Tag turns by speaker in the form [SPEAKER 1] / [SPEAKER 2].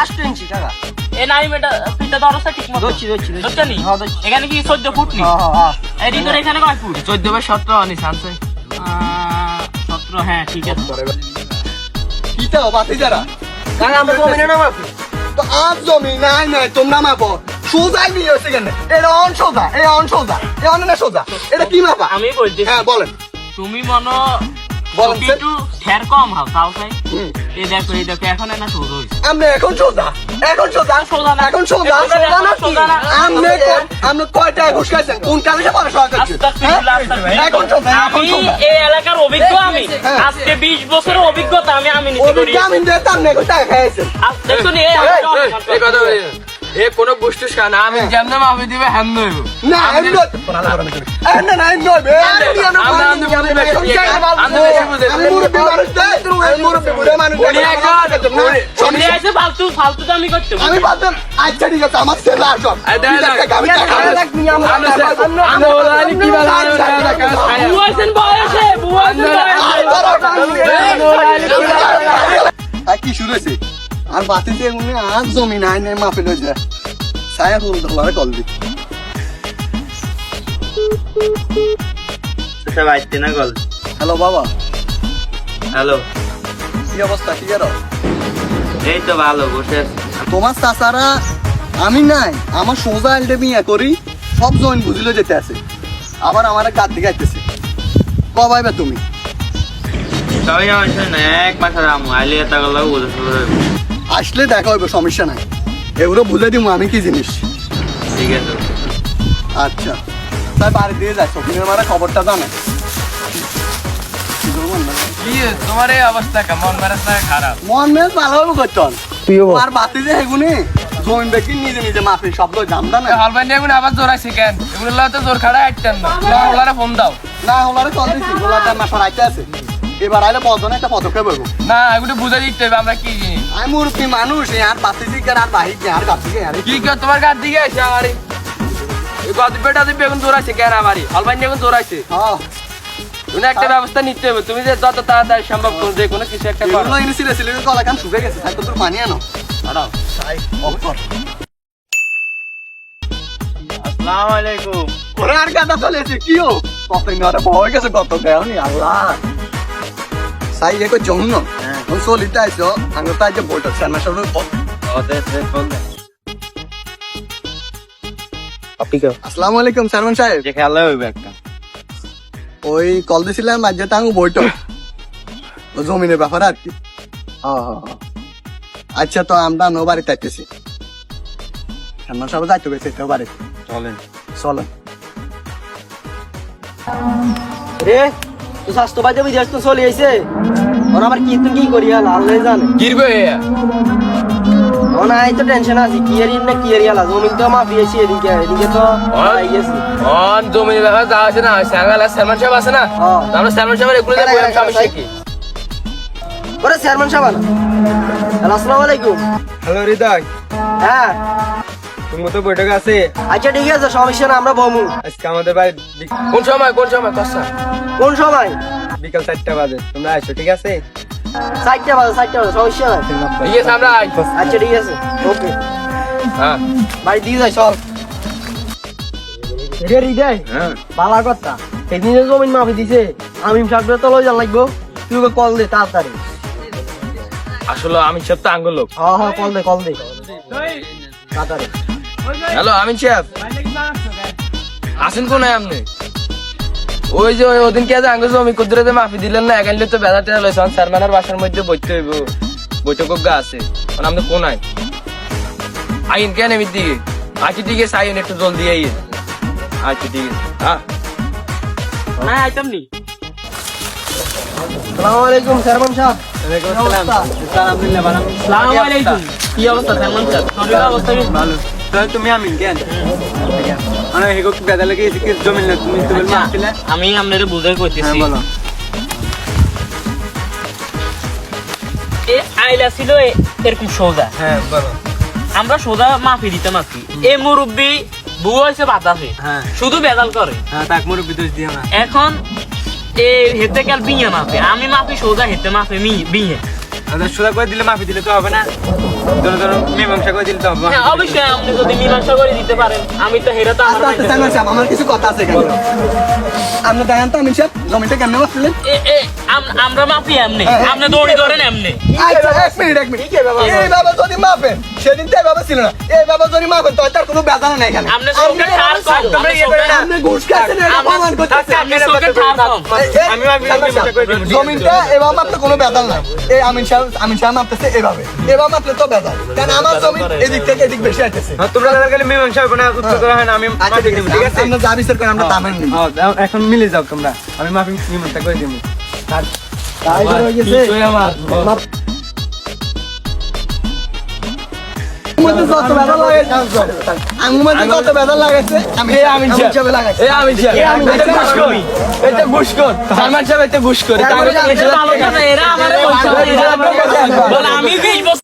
[SPEAKER 1] আষ্ট ইঞ্চি
[SPEAKER 2] এ নাই ঠিক মতো নি?
[SPEAKER 1] হ্যাঁ
[SPEAKER 2] এখানে কি চোদ্দ ফুট নি?
[SPEAKER 1] হ্যাঁ হ্যাঁ
[SPEAKER 2] এই রিতোর এখানে কয় ফুট?
[SPEAKER 3] চোদ্দ বাই সতেরো আনি সানসে
[SPEAKER 2] সতেরো হ্যাঁ ঠিক আছে।
[SPEAKER 4] কিটা বাতি যারা?
[SPEAKER 1] কাকা আমরা জমিনে না মাফি
[SPEAKER 4] তো আজ জমি নাই নাই তোমরা মাপো সোজাই নিয়ে হচ্ছে কেন? এটা অন সোজা এ অন সোজা এ অন না সোজা? এটা কি মাপা?
[SPEAKER 2] আমি বলতেছি
[SPEAKER 4] হ্যাঁ বলেন।
[SPEAKER 2] তুমি মনো। একটু ঠের কম হাও তাও তাই এই দেখো এই দেখো এখন না সোজা হয়েছে
[SPEAKER 4] আপনি এখন সোজা এখন সোজা
[SPEAKER 2] সোজা না।
[SPEAKER 4] এখন সোজা সোজা না
[SPEAKER 2] সোজা না।
[SPEAKER 4] আপনি আপনি কয়টা ঘুষ খাইছেন? কোন কালে পড়াশোনা করছেন
[SPEAKER 2] আস্তাগফিরুল্লাহ, আস্তাগফিরুল্লাহ।
[SPEAKER 4] এখন সোজা এখন সোজা।
[SPEAKER 2] এই এলাকার অভিজ্ঞ আমি। আজকে বিশ বছরের অভিজ্ঞতা আমি আমি করি
[SPEAKER 4] খাইছেন
[SPEAKER 2] এই
[SPEAKER 3] কথা। এ কোনো বুস্টুস খায় আমি যেমন মাফি দিবে হেম নইব
[SPEAKER 4] না এ না না আমি
[SPEAKER 3] আমরা আমি আমি।
[SPEAKER 4] আমি মুরব্বী মানুষ দেই আমি মুরব্বী বুড়ো মানুষ
[SPEAKER 3] উনি একজন, উনি-
[SPEAKER 2] আছে ফালতু ফালতু তো আমি করতে
[SPEAKER 4] আমি ভাবতাম আচ্ছা ঠিক আছে আমার ছেলে
[SPEAKER 3] দেখ,
[SPEAKER 4] আমি
[SPEAKER 3] আমরা ওরা আনি কি ভালো ভালো টাকা খায়
[SPEAKER 2] বুয়া আছেন বয়সে বুয়া আছেন বয়সে
[SPEAKER 4] কি শুরু হয়েছে আর বাতি দিয়ে উনি আর জমি নাই নাই মাফে লই যায়। ছায়া ফুল ধলারে কল দি। হ্যালো বাবা।
[SPEAKER 3] হ্যালো।
[SPEAKER 4] কি অবস্থা কি আর
[SPEAKER 3] এই তো ভালো বসে
[SPEAKER 4] তোমার চাচারা আমি নাই আমার সোজা এলডে বিয়ে করি সব জয়েন বুঝিলে যেতে আছে। আবার আমার কার দিকে আইতেছে। কবাইবে তুমি?
[SPEAKER 3] সবাই আমার না এক মাসের আমু আইলে এটা গেল বুঝে
[SPEAKER 4] আসলে দেখা হইবে সমস্যা নাই। এগুলো বুঝে দিব আমি কি জিনিস।
[SPEAKER 3] ঠিক আছে
[SPEAKER 4] আচ্ছা। তাই বাড়ি দিয়ে যাচ্ছ তুমি আমার খবরটা জানে।
[SPEAKER 3] তোমার এই অবস্থা কেমন? মেরাজ খারাপ?
[SPEAKER 4] মন মেজ ভালো হবে করতন আর বাতি যে হেগুনি জমিন বেকি নিজে নিজে মাফি জানতা না
[SPEAKER 3] এখন আবার জোর আছে কেন? এগুলো লাগে তো জোর খাড়া হাঁটতেন না। ওলারে ফোন দাও।
[SPEAKER 4] না কল দিছি আছে। এবার আইলে একটা পদক্ষেপ হইব।
[SPEAKER 3] না এগুলো বুঝে দিতে হবে আমরা কি
[SPEAKER 4] আমি মুরব্বী মানুষ আর বাতি দিকে আর বাহির আর গাছি আর
[SPEAKER 3] কি কেউ তোমার গার দিকে আছে আমারে এই গদি পেটা দিবে এখন জোর আছে কেন আমারই হালবাই এখন জোর আছে
[SPEAKER 4] হ্যাঁ
[SPEAKER 3] তুমি একটা ব্যবস্থা নিতে হবে তুমি যে যত তাড়াতাড়ি সম্ভব তুমি যে কোনো কিছু একটা করো
[SPEAKER 4] এগুলো এনে ছিলে ছিলে কলা কান শুকে গেছে তাই তো তোর পানি আনো।
[SPEAKER 3] দাঁড়াও
[SPEAKER 4] কর
[SPEAKER 3] আসসালামু আলাইকুম।
[SPEAKER 4] ওরে আর গাদা চলেছে কি ও কত নরে ভয় গেছে কত দেওনি আল্লাহ। সাই একো জন্য কোন সলিটা আইছো আঙ্গ তাই যে বইটা সামনে সামনে আসসালামু আলাইকুম সারমান সাহেব।
[SPEAKER 3] খেলা হইবে একটা।
[SPEAKER 4] ওই কল দিছিলাম আজ তাঙ্গু বইটা। ও জমিনের ব্যাপারে আর কি। আচ্ছা তো আমরা নো বাড়িতে আইতেছি সামনে সব যাইতে গেছে তো বাড়ি।
[SPEAKER 3] চলেন।
[SPEAKER 4] চলেন
[SPEAKER 1] রে তো স্বাস্থ্য বাজে বিদেশ তো চলে আইছে। ওর আবার কি করি আলা আল্লাহ জানে
[SPEAKER 3] কিরবে
[SPEAKER 1] ও না এই তো টেনশন আছে। কি এরিয়া না কি এরিয়া আলা? জমিন তো মাফি এদিকে। এদিকে তো আই গেছে।
[SPEAKER 3] অন ব্যাপার যা আছে না? সাঙ্গালা সালমান সাহেব আছে না?
[SPEAKER 1] হ্যাঁ।
[SPEAKER 3] আমরা সালমান সাহেবের এগুলো
[SPEAKER 1] কারা, ওরে চেয়ারম্যান সাহেব আলা। আসসালামু আলাইকুম।
[SPEAKER 5] হ্যালো হৃদয়।
[SPEAKER 1] হ্যাঁ।
[SPEAKER 5] তুমি তো বৈঠক আছে?
[SPEAKER 1] আচ্ছা ঠিক আছে সমস্যা না আমরা বমু।
[SPEAKER 5] আজকে আমাদের বাড়ি
[SPEAKER 3] কোন সময় কোন সময় কসা
[SPEAKER 1] কোন সময়?
[SPEAKER 5] বিকাল চারটা বাজে। তোমরা আসো ঠিক আছে?
[SPEAKER 1] চারটা বাজে চারটা বাজে সমস্যা নাই।
[SPEAKER 3] ঠিক আছে আমরা
[SPEAKER 1] আচ্ছা ঠিক আছে। ওকে
[SPEAKER 3] হ্যাঁ।
[SPEAKER 1] বাড়ি দিয়ে যাই চল। রে হৃদয়
[SPEAKER 3] হ্যাঁ।
[SPEAKER 1] বালা কথা। সেদিন জমিন মাফি দিছে। আমি সাহেবের তো লই যান লাগবো। তুই কল দে তাড়াতাড়ি।
[SPEAKER 3] আসলে আমি সব তো আঙ্গুল লোক।
[SPEAKER 1] হ্যাঁ হ্যাঁ কল দে কল দে। তাড়াতাড়ি।
[SPEAKER 3] হ্যালো আমিন সাহেব। আসেন কোন আপনি? ওই যে ওই ওদিন কে যে আঙ্গুল জমি কুদরতে মাফি দিলেন না এখানে তো বেড়া টেরা লইছেন চেয়ারম্যানের বাসার মধ্যে বইতে হইব। বৈঠক গা আছে। মানে আপনি কোন আই আইন কেন এমনি দিকে? আচ্ছা ঠিক আছে আইন একটু জলদি আইন আচ্ছা ঠিক আছে হ্যাঁ
[SPEAKER 2] না আইতাম নি?
[SPEAKER 1] আসসালামু আলাইকুম চেয়ারম্যান সাহেব।
[SPEAKER 2] সালাম আলাইকুম কি অবস্থা? সালমান সাহেব? শরীরের অবস্থা ভালো।
[SPEAKER 5] তাহলে তুমি কেন মানে হেগো কি বেদা লাগে কি জমি না তুমি তো বলবা আসলে
[SPEAKER 2] আমি বুঝাই
[SPEAKER 5] হ্যাঁ
[SPEAKER 2] কইতেছি
[SPEAKER 5] বলো।
[SPEAKER 2] এ আইলা ছিল এরকম সোজা।
[SPEAKER 5] হ্যাঁ বলো।
[SPEAKER 2] আমরা সোজা মাফি দিতে মাফি এ মুরব্বী বুয়া হয়েছে বাতাসে।
[SPEAKER 5] হ্যাঁ।
[SPEAKER 2] শুধু বেদাল করে।
[SPEAKER 5] হ্যাঁ তাক মোর বিদেশ দিও না।
[SPEAKER 2] এখন এ হেতে কাল বিয়ে মাফে। আমি মাফি সোজা হেতে মাফে মি বিয়ে।
[SPEAKER 5] আচ্ছা সোজা করে দিলে মাফি দিলে তো হবে না। মীমাংসা করে দিলে হবে।
[SPEAKER 2] হ্যাঁ অবশ্যই আপনি যদি মীমাংসা করে দিতে পারেন আমি তো হেরা তো আমার
[SPEAKER 4] আচ্ছা আচ্ছা কিছু কথা আছে আপনি দেখেন তো আমিন সাহেব জমিটা কেমনে
[SPEAKER 2] এ, আমরা মাফি এমনি আপনি দৌড়ি ধরেন এমনি।
[SPEAKER 4] আচ্ছা এক মিনিট এক মিনিট। মাপেন সেদিন তো ছিল না। এইভাবে যদি মাপেন তো তার কোনো বেদনা নাই এখানে।
[SPEAKER 2] আপনি চোখে ঠার কম
[SPEAKER 5] তোমরা ইয়ে করে না।
[SPEAKER 4] আপনি ঘুষ খাচ্ছেন এটা প্রমাণ করতেছেন।
[SPEAKER 2] আপনি চোখে ঠার কম।
[SPEAKER 5] আমি আমি মীমাংসা করে
[SPEAKER 4] জমিনটা এবার মাপতে কোনো বেদাল নাই। এই আমিন সাহেব আমিন সাহেব মাপতেছে এভাবে। এবার মাপলে তো বেদাল কারণ আমার জমি এদিক থেকে এদিক বেশি আসতেছে
[SPEAKER 5] হ্যাঁ, তোমরা দাদা গেলে মীমাংসা হবে না উত্তর করা হয় না আমি
[SPEAKER 4] আচ্ছা ঠিক আছে। আমরা যা বিচার করেন আমরা দামেন নিই।
[SPEAKER 5] হ্যাঁ, এখন মিলে যাও তোমরা। আমি মাফি মীমাংসা করে দিব।
[SPEAKER 4] তাই হয়ে গেছে।
[SPEAKER 3] আমার।
[SPEAKER 4] মধ্যে যত লাগাইছে মধ্যে যত বেদাল লাগাইছে আমি
[SPEAKER 3] সাহেব।
[SPEAKER 4] সাহেব লাগাইছে।
[SPEAKER 3] এই আমি সাহেব। এটা ঘুষখোর এটা ঘুষখোর সালমান সাহেব এটা ঘুষখোর এটা
[SPEAKER 4] তারপরে
[SPEAKER 3] আমি-
[SPEAKER 4] যে-
[SPEAKER 2] ভালো কথা এরা আমার বলে আমি বিশ বছর